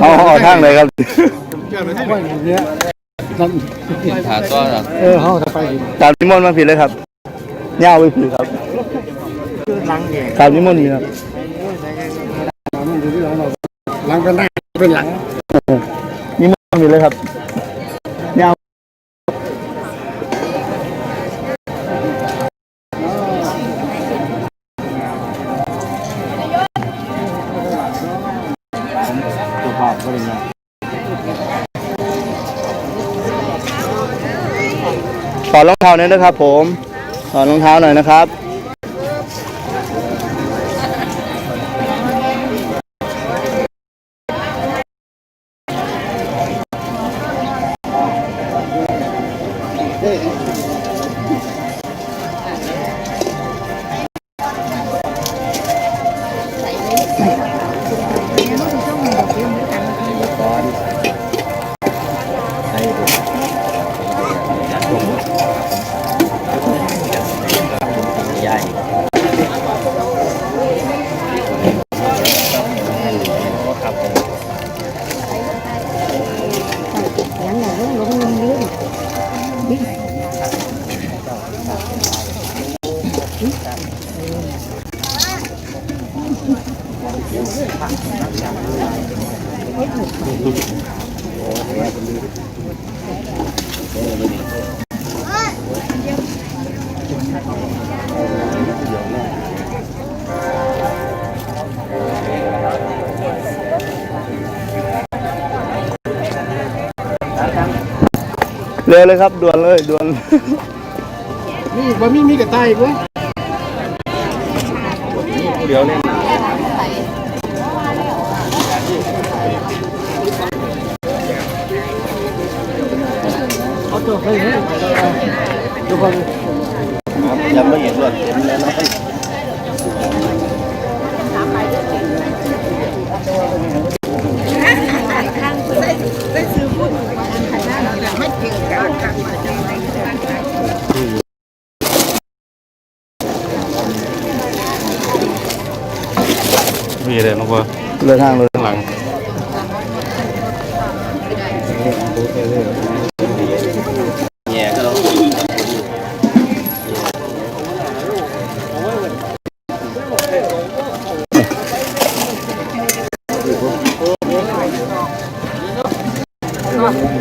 เอาเอาทางเลยครับถาก็เออเขาจะไปตามนิมนต์มาผิดเลยครับย่าวไปผิดครับล้างแยกตามนิมนต์นี่ครับมันอยู่ที่หลังเราหลังเป็นหน้าเป็นหลังนิมนต์มาผิดเลยครับ ถอดรองเท้าหน่อยนะครับผมถอดรองเท้าหน่อยนะครับ เร็วเลยครับด่วนเลยด่วน นี่ว่ามีมีกระต่ายเว้ย เดี๋ยวเล่นเข ทุกคนยังไม่เห็นรถเห็นแล้วนะมีอะไรน้องพ่อเลยทางเลยข้างหลัง โ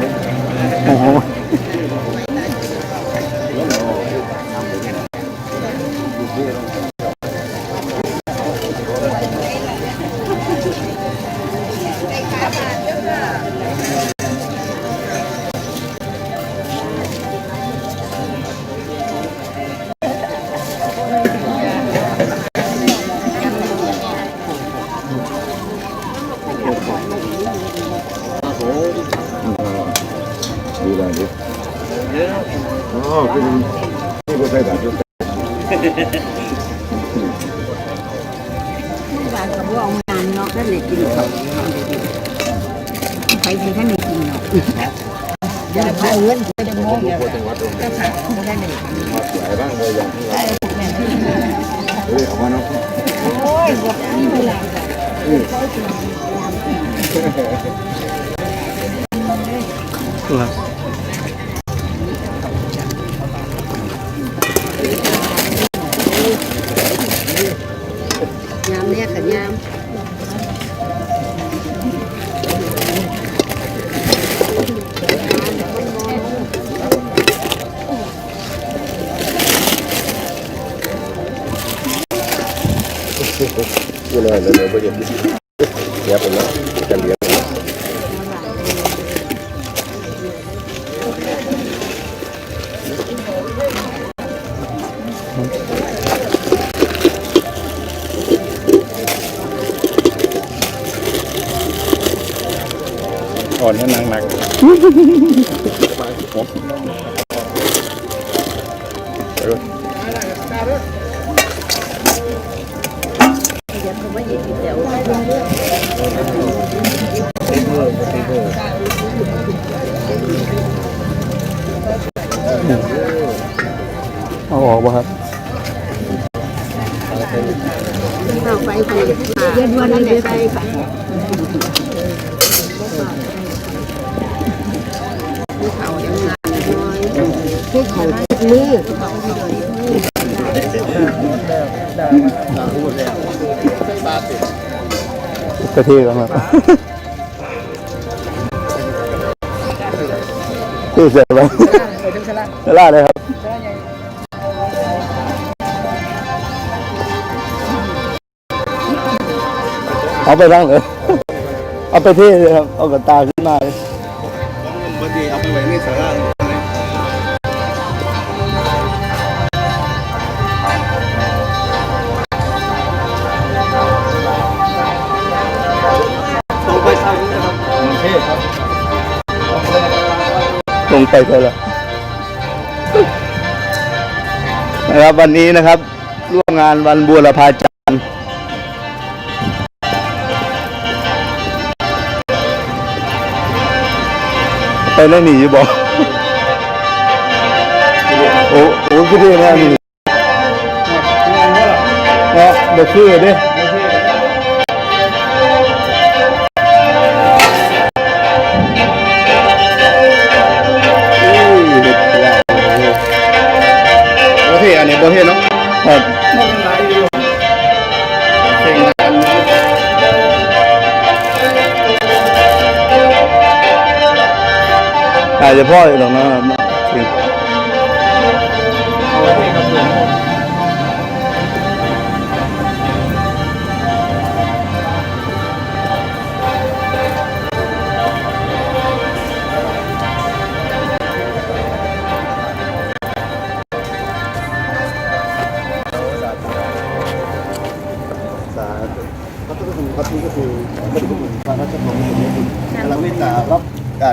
บ้านกับว่าเอางานเนาะนั่นเลยกินเขาไปที่ท่านไม่กินเนาะเดี๋ยวเอาเงินจะมองก็ค่ะได้เลยย เลยเลยเลยไปเห็นเดี๋ยวผมแล้วจะเลี้ยงอ่อนให้นางหนักเอาออกบ่ครับเอาไปค่ะเดือนวันนั้นเดือนไปเขาเดี๋ยวงานน้อยที่เขามือกะทิกันมาที่เสร็จแล้วลาดเลยครับ เอาไปตั้งเลยเอาไปที่เลยครับเอากระตาขึ้นมาเลยบางทีเอาไปไว้ในสาราต้องไปทางนี้นะลงไปเถอะละนะครับวันนี้นะครับ ร่วมงานวันบูรพาจ เล่นหนีอยู่บอกโอ้โหพี่ดีนะนี่เนาะเด็กคือเด้าจจะพ่อองหรอกนะ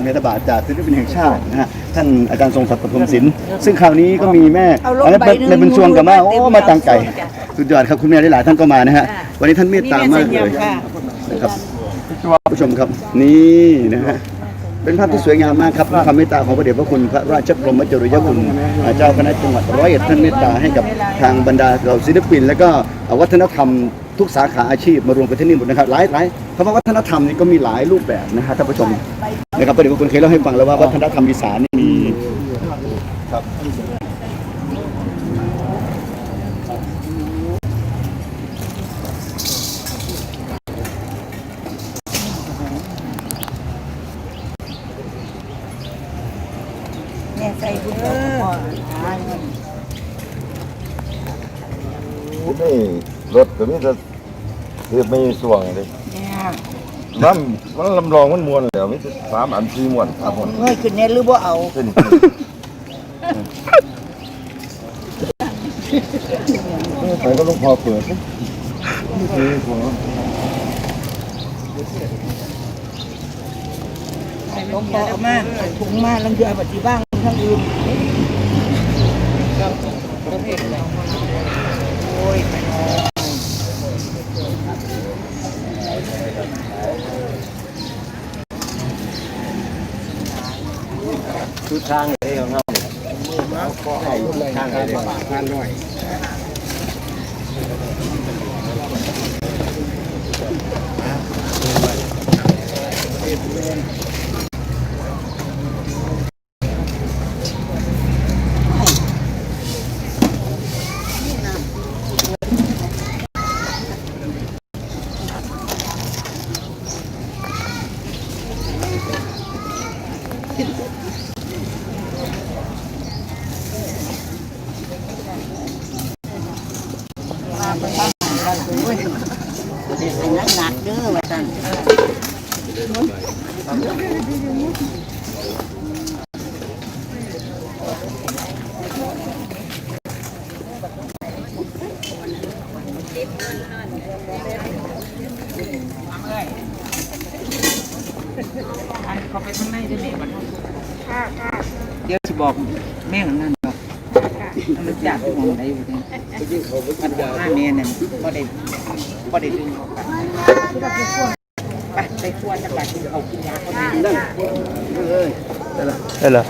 เมตบาทจากศิลปินแห่งชาตินะฮะท่านอาจารย์ทรงศักดิ์ปฐมศิลป์ซึ่งคราวนี้ก็มีแม่อันนั้นเป็นเป็นช่วงกับมาโอ้มาตังไก่สุดยอดครับคุณแม่หลายๆท่านก็มานะฮะวันนี้ท่านเมตตามากเลยนะครับผู้ชมครับนี่นะฮะเป็นภาพที่สวยงามมากครับความเมตตาของพระเดชพระคุณพระราชบรมจริยคุณเจ้าคณะจังหวัดร้อยเอ็ดท่านเมตตาให้กับทางบรรดาเราศิลปิน แล้วก็วัฒนธรรม ทุกสาขาอาชีพมารวมกันที่นี่หมดนะครับหลายหลายคำว่าวัฒนธรรมนี่ก็มีหลายรูปแบบนะฮะท่านผู้ชมนะครับพระเดชพระคุณเคยเล่าให้ฟังแล้วว่าวัฒนธรรมอีสานนี่มีครับแม่ใส่บุญเด้อ นี่รถก็มีแต่ คือไม่สว่างเลยเนี่ยมันมันลำลองมันมวนแล้วมีแต่สามอันสี่มวนสามคนเงยขึ้นแน่หรือบ่เอาเส้นไปก็ต้องพอเปิดนี่ของลงพอเอามาถุงมาลังเดือปฏิบ้างทั้งอื่นโอ้ย ชุดทางเลยของเราทางเลยทานหน่อยนักหนักเด้อว่าซั่น เดี๋ยวจะบอกแม่ของนั่นบอกมันจับที่มองได้อยู่เนี่ยมันบอกห้าเมตรเนี่ยก็ได้ก็ได้ดึงเขากัน ไปไปครัวจังหวัดเอากินยาเขาได้ได้เหรอ